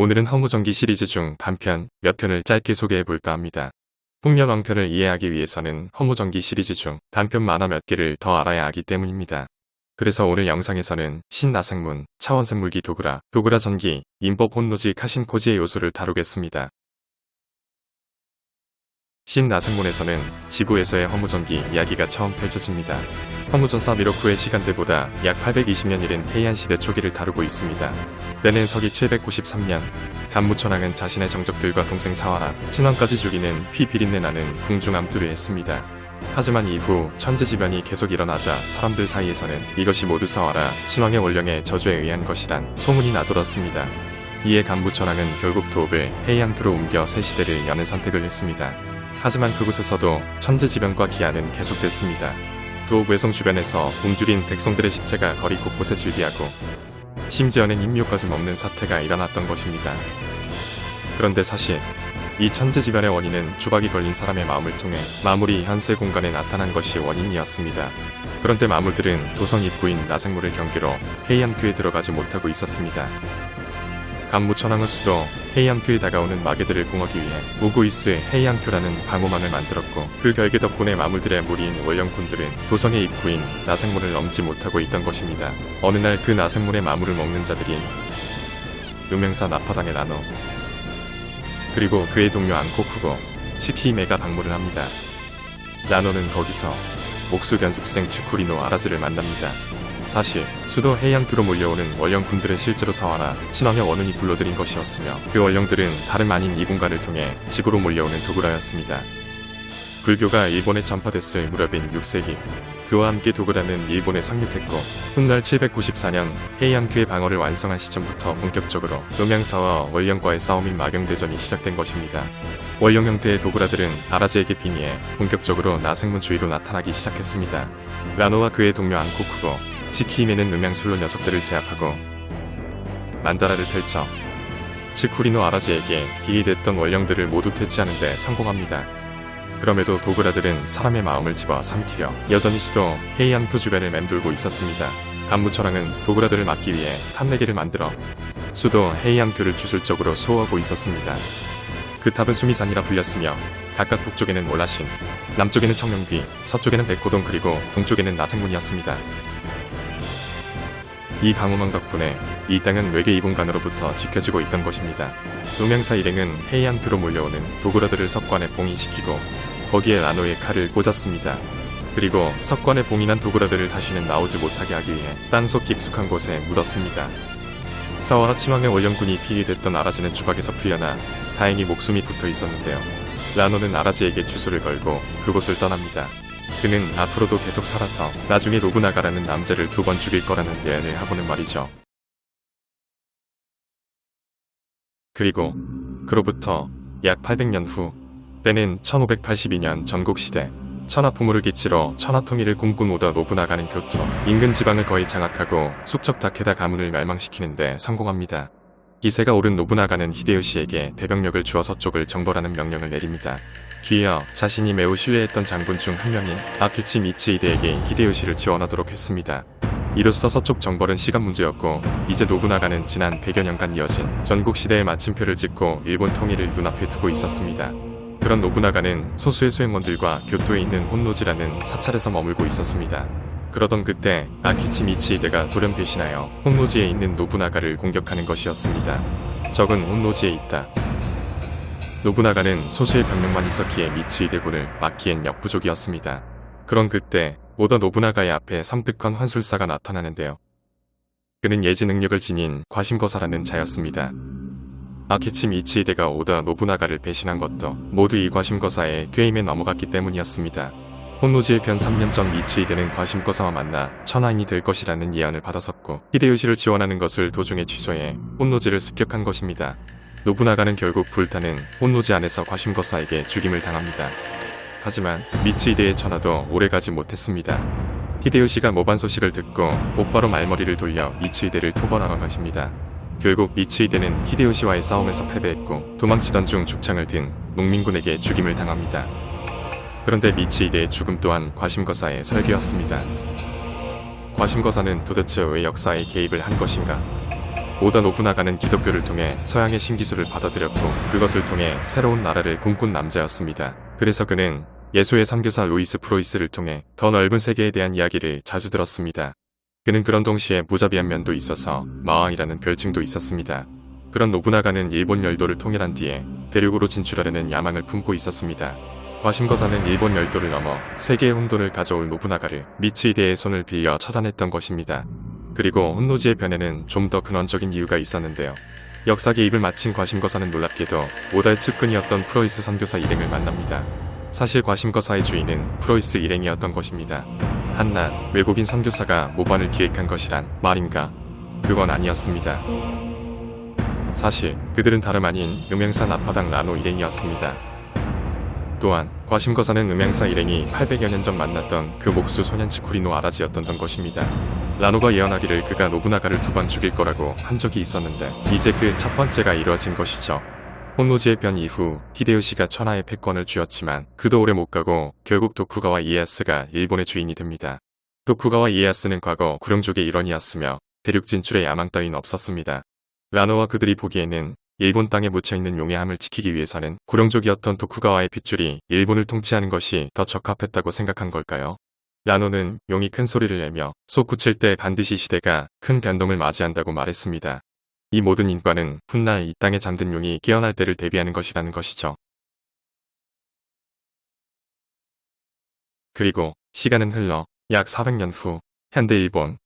오늘은 허무전기 시리즈 중 단편 몇 편을 짧게 소개해 볼까 합니다. 풍년왕편을 이해하기 위해서는 허무전기 시리즈 중 단편 만화 몇 개를 더 알아야 하기 때문입니다. 그래서 오늘 영상에서는 신나생문, 차원생물기 도그라, 도그라 전기, 인법 혼노지 카신코지의 요소를 다루겠습니다. 신나생문에서는 지구에서의 허무전기 이야기가 처음 펼쳐집니다. 허무전사 미로쿠의 시간대보다 약 820년 이른 해이안시대 초기를 다루고 있습니다. 때는 서기 793년, 단무천왕은 자신의 정적들과 동생 사화라, 친왕까지 죽이는 피 비린내 나는 궁중암투를 했습니다. 하지만 이후 천재지변이 계속 일어나자 사람들 사이에서는 이것이 모두 사화라, 친왕의 원령의 저주에 의한 것이란 소문이 나돌았습니다. 이에 간부천왕은 결국 도읍을 해이안투로 옮겨 새 시대를 여는 선택을 했습니다. 하지만 그곳에서도 천재지변과 기한은 계속됐습니다. 도읍 외성 주변에서 굶주린 백성들의 시체가 거리 곳곳에 즐비하고 심지어는 인묘까지 먹는 사태가 일어났던 것입니다. 그런데 사실 이 천재지변의 원인은 주박이 걸린 사람의 마음을 통해 마물이 현세 공간에 나타난 것이 원인이었습니다. 그런데 마물들은 도성 입구인 나생물을 경계로 헤이암교에 들어가지 못하고 있었습니다. 간무천왕의 수도 헤이암교에 다가오는 마개들을 공하기 위해 우구이스 헤이암교라는 방호망을 만들었고 그 결계 덕분에 마물들의 무리인 원령군들은 도성의 입구인 나생물을 넘지 못하고 있던 것입니다. 어느 날 그 나생물의 마물을 먹는 자들이 유명사 나파당의 나노 그리고 그의 동료 안코쿠고 치키메가 방문을 합니다. 나노는 거기서 목수 견습생 츠쿠리노 아라즈를 만납니다. 사실 수도 해양교로 몰려오는 원령군들은 실제로 사화나 친왕의 원운이 불러들인 것이었으며 그 원령들은 다름 아닌 이 공간을 통해 지구로 몰려오는 도구라였습니다. 불교가 일본에 전파됐을 무렵인 6세기 그와 함께 도구라는 일본에 상륙했고 훗날 794년 해양교의 방어를 완성한 시점부터 본격적으로 음양사와 원령과의 싸움인 마경대전이 시작된 것입니다. 원령 형태의 도구라들은 아라즈에게 빙의해 본격적으로 나생문 주위로 나타나기 시작했습니다. 라노와 그의 동료 안코쿠고 지키히메는 음양술로 녀석들을 제압하고 만다라를 펼쳐 츠쿠리노 아라지에게 비의됐던 원령들을 모두 퇴치하는 데 성공합니다. 그럼에도 도그라들은 사람의 마음을 집어 삼키려 여전히 수도 헤이안표 주변을 맴돌고 있었습니다. 간무철왕은 도그라들을 막기 위해 탑내기를 만들어 수도 헤이안표를 주술적으로 수호하고 있었습니다. 그 탑은 수미산이라 불렸으며 각각 북쪽에는 몰라신, 남쪽에는 청명귀, 서쪽에는 백호동 그리고 동쪽에는 나생문이었습니다. 이 방어망 덕분에 이 땅은 외계 이공간으로부터 지켜지고 있던 것입니다. 음양사 일행은 해이안표로 몰려오는 도그라들을 석관에 봉인시키고 거기에 라노의 칼을 꽂았습니다. 그리고 석관에 봉인한 도그라들을 다시는 나오지 못하게 하기 위해 땅속 깊숙한 곳에 묻었습니다. 사와라 치왕의 원령군이 피해됐던 아라지는 주박에서 풀려나 다행히 목숨이 붙어 있었는데요. 라노는 아라지에게 주소를 걸고 그곳을 떠납니다. 그는 앞으로도 계속 살아서 나중에 노부나가라는 남자를 두 번 죽일 거라는 예언을 하고는 말이죠. 그리고 그로부터 약 800년 후 때는 1582년 전국시대 천하풍물을 기치러 천하통일을 꿈꾼 오다 노부나가는 교토 인근 지방을 거의 장악하고 숙적 다케다 가문을 멸망시키는데 성공합니다. 기세가 오른 노부나가는 히데요시에게 대병력을 주어 서쪽을 정벌하는 명령을 내립니다. 뒤이어 자신이 매우 신뢰했던 장군 중 한 명인 아키치 미츠이데에게 히데요시를 지원하도록 했습니다. 이로써 서쪽 정벌은 시간 문제였고 이제 노부나가는 지난 100여 년간 이어진 전국 시대의 마침표를 찍고 일본 통일을 눈앞에 두고 있었습니다. 그런 노부나가는 소수의 수행원들과 교토에 있는 혼노지라는 사찰에서 머물고 있었습니다. 그러던 그때 아키치 미치이데가 돌연 배신하여 혼노지에 있는 노부나가를 공격하는 것이었습니다. 적은 혼노지에 있다. 노부나가는 소수의 병력만 있었기에 미츠이데군을 막기엔 역부족이었습니다. 그런 그때 오다 노부나가의 앞에 섬뜩한 환술사가 나타나는데요. 그는 예지 능력을 지닌 과심거사라는 자였습니다. 아키치 미치이데가 오다 노부나가를 배신한 것도 모두 이 과심거사의 꾀임에 넘어갔기 때문이었습니다. 혼노지의 편 3년 전 미치이데는 과심거사와 만나 천하인이 될 것이라는 예언을 받았었고 히데요시를 지원하는 것을 도중에 취소해 혼노지를 습격한 것입니다. 노부나가는 결국 불타는 혼노지 안에서 과심거사에게 죽임을 당합니다. 하지만 미치이데의 전화도 오래가지 못했습니다. 히데요시가 모반 소식을 듣고 곧바로 말머리를 돌려 미치이데를 토벌하는 것입니다. 결국 미츠이데는 히데요시와의 싸움에서 패배했고 도망치던 중 죽창을 든 농민군에게 죽임을 당합니다. 그런데 미츠이데의 죽음 또한 과심거사의 설계였습니다. 과심거사는 도대체 왜 역사에 개입을 한 것인가? 오다 노부나가는 기독교를 통해 서양의 신기술을 받아들였고 그것을 통해 새로운 나라를 꿈꾼 남자였습니다. 그래서 그는 예수의 선교사 루이스 프로이스를 통해 더 넓은 세계에 대한 이야기를 자주 들었습니다. 그는 그런 동시에 무자비한 면도 있어서 마왕이라는 별칭도 있었습니다. 그런 노부나가는 일본 열도를 통일한 뒤에 대륙으로 진출하려는 야망을 품고 있었습니다. 과심거사는 일본 열도를 넘어 세계의 혼돈을 가져올 노부나가를 미츠이대의 손을 빌려 처단했던 것입니다. 그리고 혼노지의 변에는 좀 더 근원적인 이유가 있었는데요. 역사 개입을 마친 과심거사는 놀랍게도 오달 측근이었던 프로이스 선교사 일행을 만납니다. 사실 과심거사의 주인은 프로이스 일행이었던 것입니다. 한낱 외국인 선교사가 모반을 기획한 것이란 말인가? 그건 아니었습니다. 사실 그들은 다름 아닌 음양산 앞바당 라노 일행이었습니다. 또한 과심거사는 음양사 일행이 800여 년 전 만났던 그 목수 소년치 쿠리노 아라지였던 것입니다. 라노가 예언하기를 그가 노부나가를 두 번 죽일 거라고 한 적이 있었는데 이제 그 첫 번째가 이루어진 것이죠. 혼노지의 변 이후 히데요시가 천하의 패권을 쥐었지만 그도 오래 못 가고 결국 도쿠가와 이에야스가 일본의 주인이 됩니다. 도쿠가와 이에야스는 과거 구룡족의 일원이었으며 대륙 진출의 야망 따윈 없었습니다. 라노와 그들이 보기에는 일본 땅에 묻혀있는 용의 함을 지키기 위해서는 구룡족이었던 도쿠가와의 핏줄이 일본을 통치하는 것이 더 적합했다고 생각한 걸까요? 라노는 용이 큰 소리를 내며 속 굳힐 때 반드시 시대가 큰 변동을 맞이한다고 말했습니다. 이 모든 인과는 훗날 이 땅에 잠든 용이 깨어날 때를 대비하는 것이라는 것이죠. 그리고 시간은 흘러 약 400년 후 현대 일본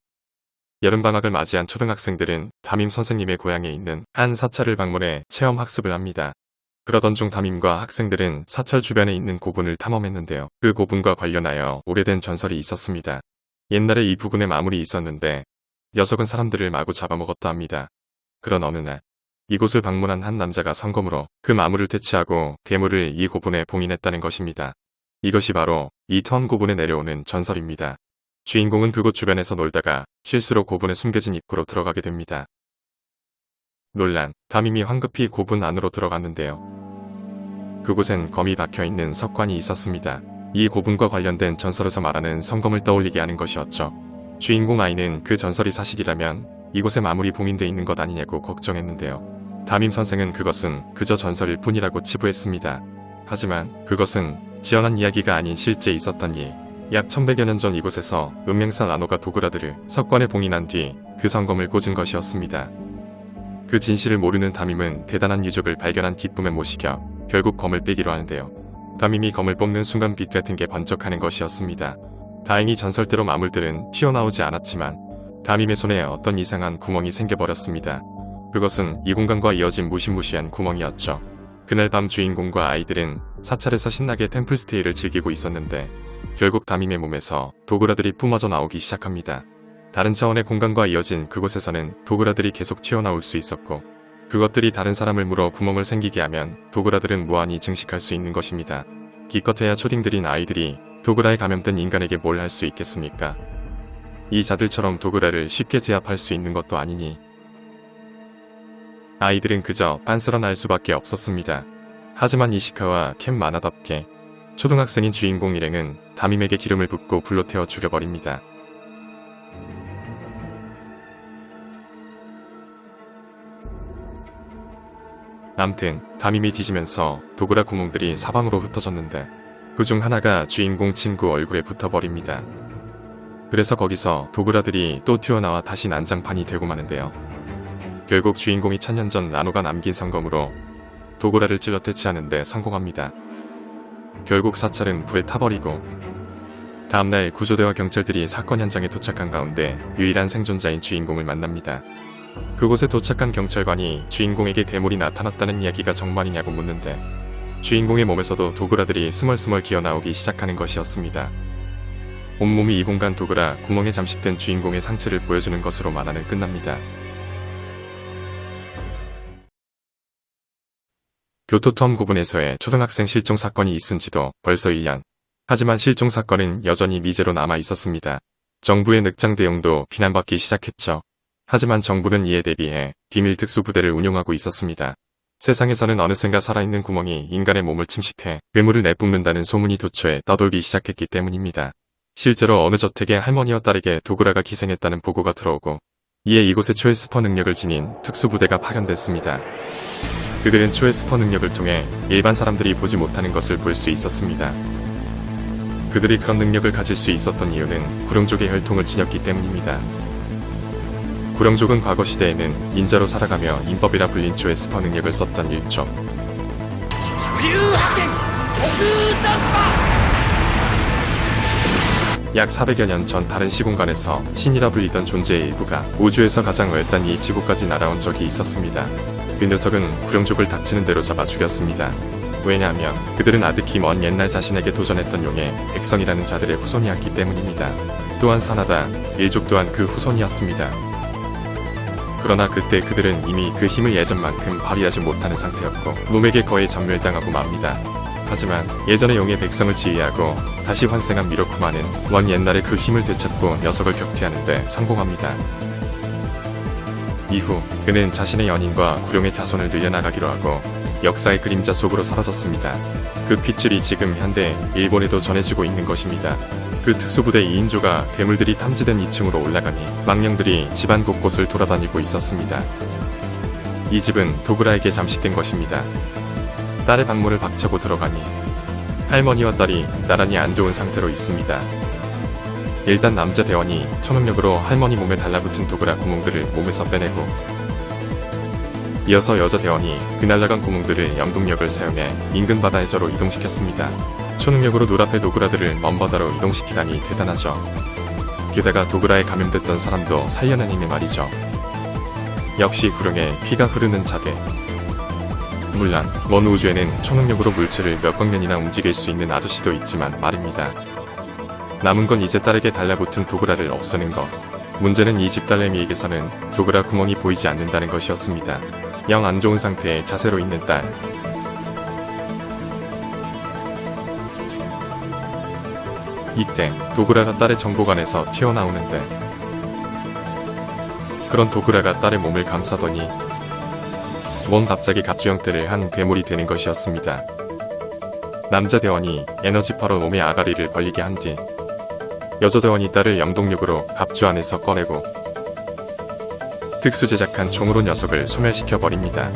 여름방학을 맞이한 초등학생들은 담임 선생님의 고향에 있는 한 사찰을 방문해 체험 학습을 합니다. 그러던 중 담임과 학생들은 사찰 주변에 있는 고분을 탐험했는데요. 그 고분과 관련하여 오래된 전설이 있었습니다. 옛날에 이 부근에 마물이 있었는데 녀석은 사람들을 마구 잡아먹었다 합니다. 그런 어느 날 이곳을 방문한 한 남자가 성검으로 그 마물을 퇴치하고 괴물을 이 고분에 봉인했다는 것입니다. 이것이 바로 이 터험 고분에 내려오는 전설입니다. 주인공은 그곳 주변에서 놀다가 실수로 고분에 숨겨진 입구로 들어가게 됩니다. 논란, 담임이 황급히 고분 안으로 들어갔는데요. 그곳엔 검이 박혀있는 석관이 있었습니다. 이 고분과 관련된 전설에서 말하는 성검을 떠올리게 하는 것이었죠. 주인공 아이는 그 전설이 사실이라면 이곳에 마무리 봉인돼 있는 것 아니냐고 걱정했는데요. 담임 선생은 그것은 그저 전설일 뿐이라고 치부했습니다. 하지만 그것은 지어난 이야기가 아닌 실제 있었던 일. 약 1100여 년 전 이곳에서 은명산 안호가 도그라들을 석관에 봉인한 뒤 그 성검을 꽂은 것이었습니다. 그 진실을 모르는 담임은 대단한 유적을 발견한 기쁨에 못 이겨 결국 검을 빼기로 하는데요. 담임이 검을 뽑는 순간 빛 같은 게 번쩍하는 것이었습니다. 다행히 전설대로 마물들은 튀어나오지 않았지만 담임의 손에 어떤 이상한 구멍이 생겨버렸습니다. 그것은 이 공간과 이어진 무시무시한 구멍이었죠. 그날 밤 주인공과 아이들은 사찰에서 신나게 템플스테이를 즐기고 있었는데 결국 담임의 몸에서 도그라들이 뿜어져 나오기 시작합니다. 다른 차원의 공간과 이어진 그곳에서는 도그라들이 계속 튀어나올 수 있었고 그것들이 다른 사람을 물어 구멍을 생기게 하면 도그라들은 무한히 증식할 수 있는 것입니다. 기껏해야 초딩들인 아이들이 도그라에 감염된 인간에게 뭘 할 수 있겠습니까? 이 자들처럼 도그라를 쉽게 제압할 수 있는 것도 아니니 아이들은 그저 빤스러 날 수밖에 없었습니다. 하지만 이시카와 캠 마나답게 초등학생인 주인공 일행은 담임에게 기름을 붓고 불로 태워 죽여버립니다. 남튼 담임이 뒤지면서 도그라 구멍들이 사방으로 흩어졌는데 그 중 하나가 주인공 친구 얼굴에 붙어버립니다. 그래서 거기서 도그라들이 또 튀어나와 다시 난장판이 되고 마는데요. 결국 주인공이 천년 전 나노가 남긴 성검으로 도그라를 찔러 퇴치하는데 성공합니다. 결국 사찰은 불에 타버리고 다음날 구조대와 경찰들이 사건 현장에 도착한 가운데 유일한 생존자인 주인공을 만납니다. 그곳에 도착한 경찰관이 주인공에게 괴물이 나타났다는 이야기가 정말이냐고 묻는데 주인공의 몸에서도 도그라들이 스멀스멀 기어나오기 시작하는 것이었습니다. 온몸이 이 공간 도그라 구멍에 잠식된 주인공의 상체를 보여주는 것으로 만화는 끝납니다. 교토투엄 구분에서의 초등학생 실종 사건이 있은 지도 벌써 1년. 하지만 실종 사건은 여전히 미제로 남아 있었습니다. 정부의 늑장 대응도 비난받기 시작했죠. 하지만 정부는 이에 대비해 비밀 특수부대를 운용하고 있었습니다. 세상에서는 어느샌가 살아있는 구멍이 인간의 몸을 침식해 괴물을 내뿜는다는 소문이 도처에 떠돌기 시작했기 때문입니다. 실제로 어느 저택의 할머니와 딸에게 도그라가 기생했다는 보고가 들어오고 이에 이곳에 초에스퍼 능력을 지닌 특수부대가 파견됐습니다. 그들은 초에스퍼 능력을 통해 일반 사람들이 보지 못하는 것을 볼 수 있었습니다. 그들이 그런 능력을 가질 수 있었던 이유는 구룡족의 혈통을 지녔기 때문입니다. 구룡족은 과거 시대에는 닌자로 살아가며 인법이라 불린 초에스퍼 능력을 썼던 일족. 약 400여 년 전 다른 시공간에서 신이라 불리던 존재의 일부가 우주에서 가장 외딴 이 지구까지 날아온 적이 있었습니다. 그 녀석은 구룡족을 닥치는 대로 잡아 죽였습니다. 왜냐하면 그들은 아득히 먼 옛날 자신에게 도전했던 용의 백성이라는 자들의 후손이었기 때문입니다. 또한 사나다 일족 또한 그 후손이었습니다. 그러나 그때 그들은 이미 그 힘을 예전만큼 발휘하지 못하는 상태였고 몸에게 거의 전멸당하고 맙니다. 하지만 예전의 용의 백성을 지휘하고 다시 환생한 미로쿠마는 먼 옛날의 그 힘을 되찾고 녀석을 격퇴하는데 성공합니다. 이후 그는 자신의 연인과 구룡의 자손을 늘려나가기로 하고 역사의 그림자 속으로 사라졌습니다. 그 핏줄이 지금 현대 일본에도 전해지고 있는 것입니다. 그 특수부대 2인조가 괴물들이 탐지된 2층으로 올라가니 망령들이 집안 곳곳을 돌아다니고 있었습니다. 이 집은 도그라에게 잠식된 것입니다. 딸의 방문을 박차고 들어가니 할머니와 딸이 나란히 안 좋은 상태로 있습니다. 일단 남자 대원이 초능력으로 할머니 몸에 달라붙은 도그라 구멍들을 몸에서 빼내고 이어서 여자 대원이 그 날라간 구멍들을 영동력을 사용해 인근 바다 해저로 이동시켰습니다. 초능력으로 눈앞의 도그라들을 먼 바다로 이동시키다니 대단하죠. 게다가 도그라에 감염됐던 사람도 살려내니네 말이죠. 역시 구룡에 피가 흐르는 자들. 물론 먼 우주에는 초능력으로 물체를 몇백 년이나 움직일 수 있는 아저씨도 있지만 말입니다. 남은 건 이제 딸에게 달라붙은 도그라를 없애는 것. 문제는 이 집 딸내미에게서는 도그라 구멍이 보이지 않는다는 것이었습니다. 영 안 좋은 상태의 자세로 있는 딸. 이때 도그라가 딸의 정보관에서 튀어나오는데 그런 도그라가 딸의 몸을 감싸더니 뭔 갑자기 갑주 형태를 한 괴물이 되는 것이었습니다. 남자 대원이 에너지파로 몸의 아가리를 벌리게 한 뒤 여자 대원이 딸을 영동력으로 갑주 안에서 꺼내고 특수 제작한 총으로 녀석을 소멸시켜 버립니다.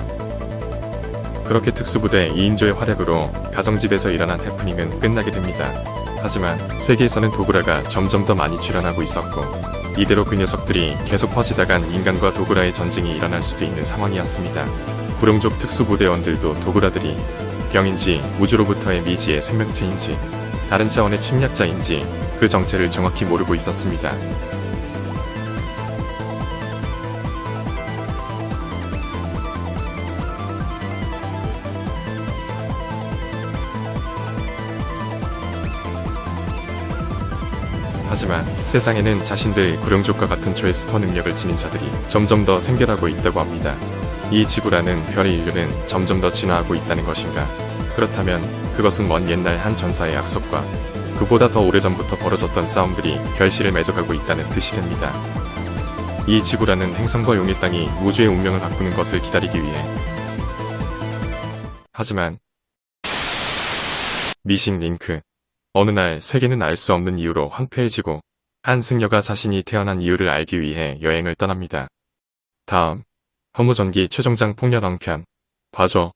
그렇게 특수부대 2인조의 활약으로 가정집에서 일어난 해프닝은 끝나게 됩니다. 하지만 세계에서는 도그라가 점점 더 많이 출현하고 있었고 이대로 그 녀석들이 계속 퍼지다간 인간과 도그라의 전쟁이 일어날 수도 있는 상황이었습니다. 구룡족 특수부대원들도 도그라들이 병인지 우주로부터의 미지의 생명체인지 다른 차원의 침략자인지 그 정체를 정확히 모르고 있었습니다. 하지만 세상에는 자신들 구룡족과 같은 초에스퍼 능력을 지닌 자들이 점점 더 생겨나고 있다고 합니다. 이 지구라는 별의 인류는 점점 더 진화하고 있다는 것인가? 그렇다면 그것은 먼 옛날 한 전사의 약속과 그보다 더 오래전부터 벌어졌던 싸움들이 결실을 맺어가고 있다는 뜻이 됩니다. 이 지구라는 행성과 용의 땅이 우주의 운명을 바꾸는 것을 기다리기 위해 하지만 미신 링크 어느 날 세계는 알 수 없는 이유로 황폐해지고 한 승려가 자신이 태어난 이유를 알기 위해 여행을 떠납니다. 다음 허무전기 최종장 폭력 왕편 봐줘